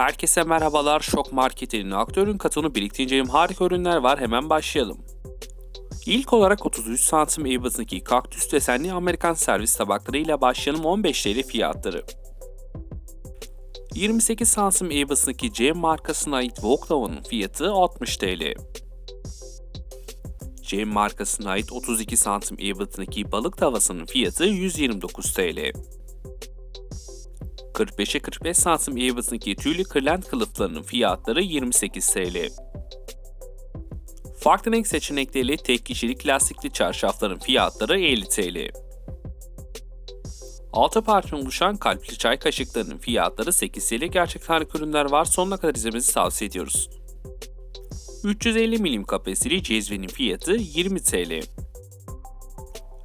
Herkese merhabalar. Şok Market'in aktörün katını birlikte inceleyelim. Harika ürünler var. Hemen başlayalım. İlk olarak 33 santim ebatındaki kaktüs desenli Amerikan servis tabakları ile başlayalım 15 TL fiyatları. 28 santim ebatındaki C markasına ait wok tavanın fiyatı 60 TL. C markasına ait 32 santim ebatındaki balık tavasının fiyatı 129 TL. 45'e 45 santim ebatındaki tüylü kırlent kılıflarının fiyatları 28 TL. Farklı renk seçenekleriyle tek kişilik lastikli çarşafların fiyatları 50 TL. Altı parça oluşan kalpli çay kaşıklarının fiyatları 8 TL. Gerçek harika ürünler var. Sonuna kadar izlemenizi tavsiye ediyoruz. 350 milim kapasiteli cezvenin fiyatı 20 TL.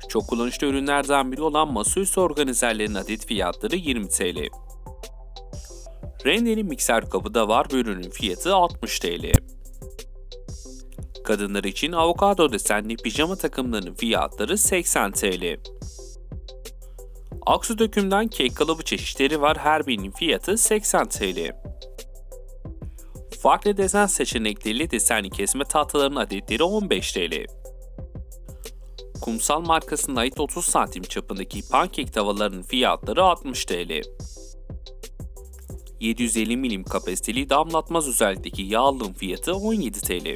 Çok kullanışlı ürünlerden biri olan masaüstü organizerlerin adet fiyatları 20 TL. Rendeli mikser kabı da var bu ürünün fiyatı 60 TL. Kadınlar için avokado desenli pijama takımlarının fiyatları 80 TL. Aksu dökümden kek kalıbı çeşitleri var her birinin fiyatı 80 TL. Farklı desen seçenekleriyle desenli kesme tahtaların adetleri 15 TL. Kumsal markasına ait 30 santim çapındaki pankek tavalarının fiyatları 60 TL. 750 milim kapasiteli damlatmaz özellikteki yağlığın fiyatı 17 TL.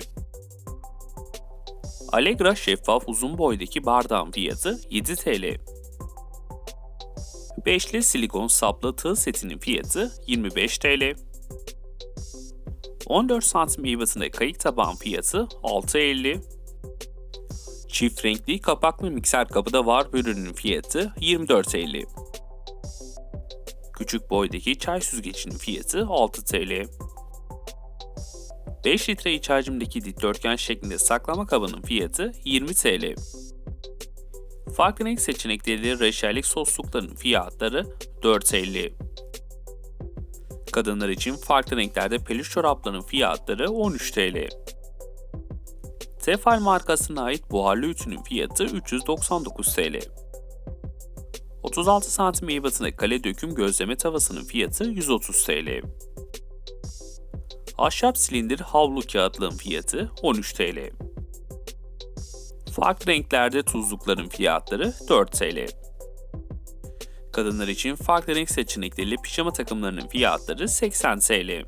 Allegra şeffaf uzun boydaki bardağın fiyatı 7 TL. Beşli silikon saplı tığ setinin fiyatı 25 TL. 14 santim ebatında kayık tabağın fiyatı 6.50. Çift renkli kapaklı mikser kabı da var ürünün fiyatı 24.50. Küçük boydaki çay süzgecinin fiyatı 6 TL. 5 litre iç hacimdeki dikdörtgen şeklinde saklama kabının fiyatı 20 TL. Farklı renk seçenekleriyle reçellik sosluklarının fiyatları 4.50. Kadınlar için farklı renklerde peluş çorapların fiyatları 13 TL. Tefal markasına ait buharlı ütünün fiyatı 399 TL. 36 santim ebatında kale döküm gözleme tavasının fiyatı 130 TL. Ahşap silindir havlu kağıtlığın fiyatı 13 TL. Farklı renklerde tuzlukların fiyatları 4 TL. Kadınlar için farklı renk seçenekleriyle pijama takımlarının fiyatları 80 TL.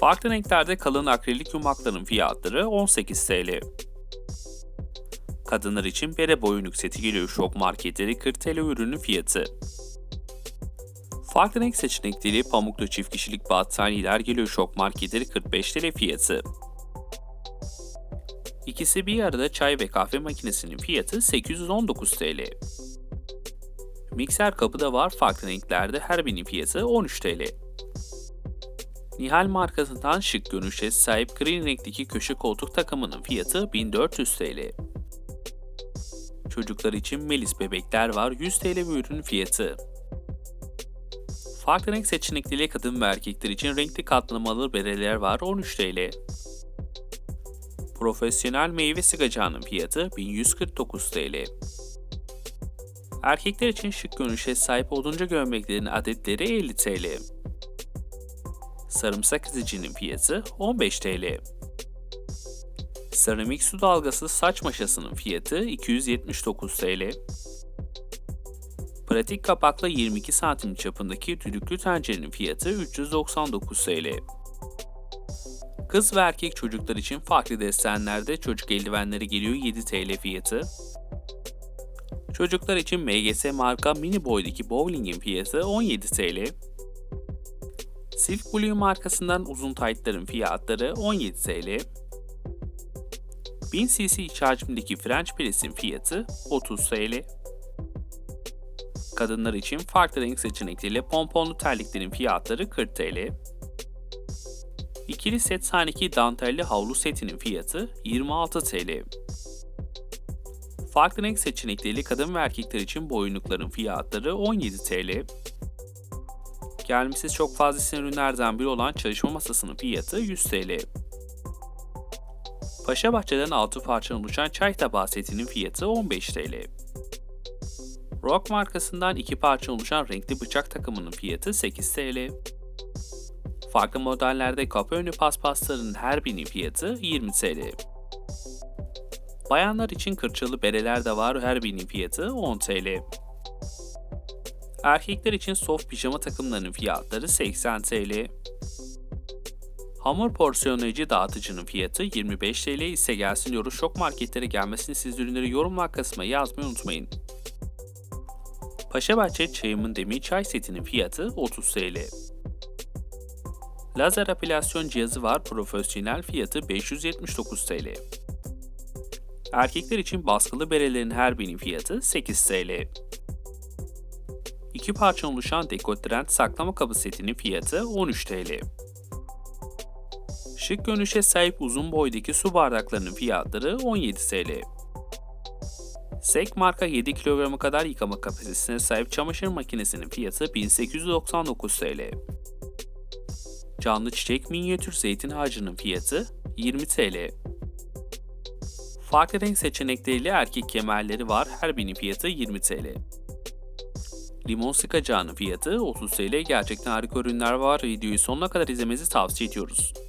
Farklı renklerde kalın akrilik yumakların fiyatları 18 TL. Kadınlar için bere boyunluk seti geliyor şok marketleri 40 TL ürünün fiyatı. Farklı renk seçenekleriyle pamuklu çift kişilik battaniyeler geliyor şok marketleri 45 TL fiyatı. İkisi bir arada çay ve kahve makinesinin fiyatı 819 TL. Mikser kapı da var farklı renklerde her birinin fiyatı 13 TL. Nihal markasından şık görünüşe sahip green renkteki köşe koltuk takımının fiyatı 1400 TL. Çocuklar için Melis bebekler var 100 TL bir ürün fiyatı. Farklı renk seçenekleriyle kadın ve erkekler için renkli katlamalı bereler var 13 TL. Profesyonel meyve sıkacağının fiyatı 1149 TL. Erkekler için şık görünüşe sahip odunca gömleklerin adetleri 50 TL. Sarımsak izicinin fiyatı 15 TL. Seramik su dalgası saç maşasının fiyatı 279 TL. Pratik kapaklı 22 santim çapındaki düdüklü tencerenin fiyatı 399 TL. Kız ve erkek çocuklar için farklı desenlerde çocuk eldivenleri geliyor 7 TL fiyatı. Çocuklar için MGS marka mini boydaki bowlingin fiyatı 17 TL. Silk Blue markasından uzun taytların fiyatları 17 TL. 1000 cc iç hacimdeki French press'in fiyatı 30 TL. Kadınlar için farklı renk seçenekleriyle pomponlu terliklerin fiyatları 40 TL. İkili set sahneki dantelli havlu setinin fiyatı 26 TL. Farklı renk seçenekleriyle kadın ve erkekler için boyunlukların fiyatları 17 TL. Gelmişsiz çok fazla ürünlerden biri olan çalışma masasının fiyatı 100 TL. Paşa Bahçe'den 6 parçadan oluşan çay tabağı setinin fiyatı 15 TL. Rock markasından iki parça oluşan renkli bıçak takımının fiyatı 8 TL. Farklı modellerde kapı önü paspaslarının her birinin fiyatı 20 TL. Bayanlar için kırçalı bereler de var her birinin fiyatı 10 TL. Erkekler için soft pijama takımlarının fiyatları 80 TL. Hamur porsiyonlayıcı dağıtıcının fiyatı 25 TL ise gelsin diyoruz. Şok marketlere gelmesini siz ürünleri yorumlar kısmına yazmayı unutmayın. Paşabahçe çayımın demir çay setinin fiyatı 30 TL. Lazer apilasyon cihazı var profesyonel fiyatı 579 TL. Erkekler için baskılı berelerin her birinin fiyatı 8 TL. İki parça oluşan dekodrant saklama kabı setinin fiyatı 13 TL. Şık görünüşe sahip uzun boydaki su bardaklarının fiyatları 17 TL. Sek marka 7 kilogramı kadar yıkama kapasitesine sahip çamaşır makinesinin fiyatı 1899 TL. Canlı çiçek minyatür zeytin ağacının fiyatı 20 TL. Farklı renk seçenekleriyle erkek kemerleri var. Her birinin fiyatı 20 TL. Limon sıkacağının fiyatı 30 TL. Gerçekten harika ürünler var. Videoyu sonuna kadar izlemenizi tavsiye ediyoruz.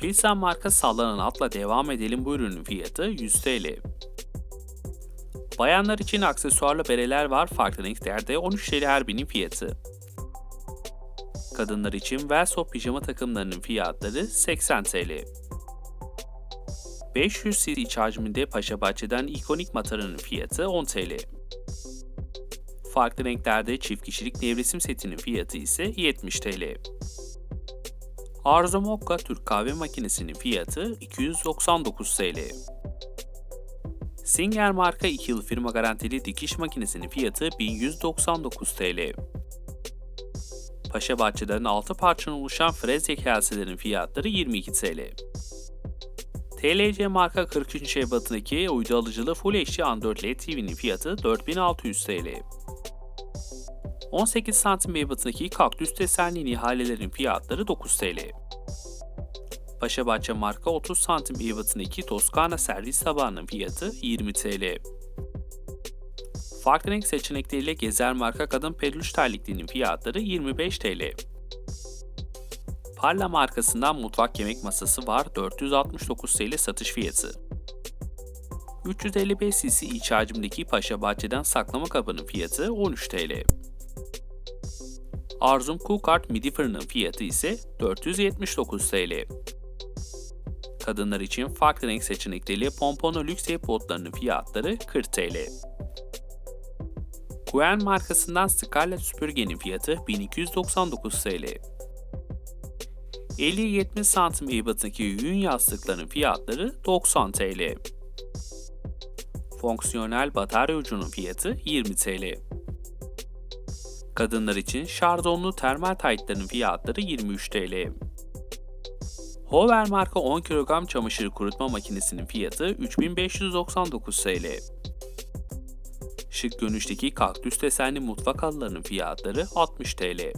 Pilsen marka sallanan atla devam edelim. Bu ürünün fiyatı 100 TL. Bayanlar için aksesuarlı bereler var. Farklı renklerde 13 TL her birinin fiyatı. Kadınlar için Velsop pijama takımlarının fiyatları 80 TL. 500 cc iç hacminde Paşabahçe'den ikonik matarının fiyatı 10 TL. Farklı renklerde çift kişilik nevresim setinin fiyatı ise 70 TL. Arzu Mokka Türk kahve makinesinin fiyatı 299 TL. Singer marka 2 yıl firma garantili dikiş makinesinin fiyatı 1199 TL. Paşabahçe'den 6 parçadan oluşan frezya kaselerin fiyatları 22 TL. TLC marka 43. ebatındaki uydu alıcılı Full HD Android LED TV'nin fiyatı 4600 TL. 18 santim ebatındaki kaktüs desenli nihalelerin fiyatları 9 TL. Paşabahçe marka 30 santim ebatındaki Toskana servis tabağının fiyatı 20 TL. Farklı renk seçenekleriyle Gezer marka kadın peluş terlikliğinin fiyatları 25 TL. Parla markasından mutfak yemek masası var 469 TL satış fiyatı. 355 cc iç hacimdeki Paşa Bahçe'den saklama kabının fiyatı 13 TL. Arzum Cookart midi fırının fiyatı ise 479 TL. Kadınlar için farklı renk seçenekleriyle pompono lüks potlarının fiyatları 40 TL. Guen markasından Scarlett süpürgenin fiyatı 1299 TL. 50-70 santim ebatındaki yün yastıkların fiyatları 90 TL. Fonksiyonel batarya ucunun fiyatı 20 TL. Kadınlar için şardonlu termal taytların fiyatları 23 TL. Hover marka 10 kilogram çamaşır kurutma makinesinin fiyatı 3599 TL. Şık görünüşteki kaktüs desenli mutfak halılarının fiyatları 60 TL.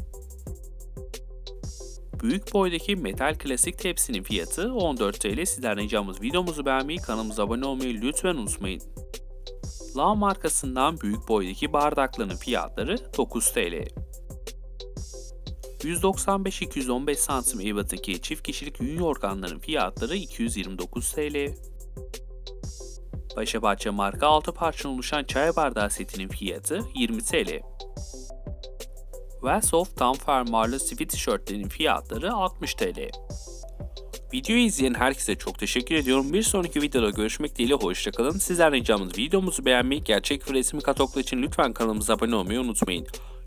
Büyük boydaki metal klasik tepsinin fiyatı 14 TL. Sizden ricamız videomuzu beğenmeyi, kanalımıza abone olmayı lütfen unutmayın. La markasından büyük boydaki bardakların fiyatları 9 TL. 195-215 santim ebatındaki çift kişilik yün yorganların fiyatları 229 TL. Paşabahçe marka 6 parçadan oluşan çay bardağı setinin fiyatı 20 TL. Welsoft tam fermuarlı sweatshirtlerin fiyatları 60 TL. Videoyu izleyen herkese çok teşekkür ediyorum. Bir sonraki videoda görüşmek dileğiyle hoşçakalın. Sizden ricamız videomuzu beğenmeyi, gerçek ve resmi kataloglar için lütfen kanalımıza abone olmayı unutmayın.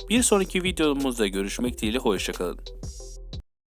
Bir sonraki videomuzda görüşmek dileğiyle hoşçakalın.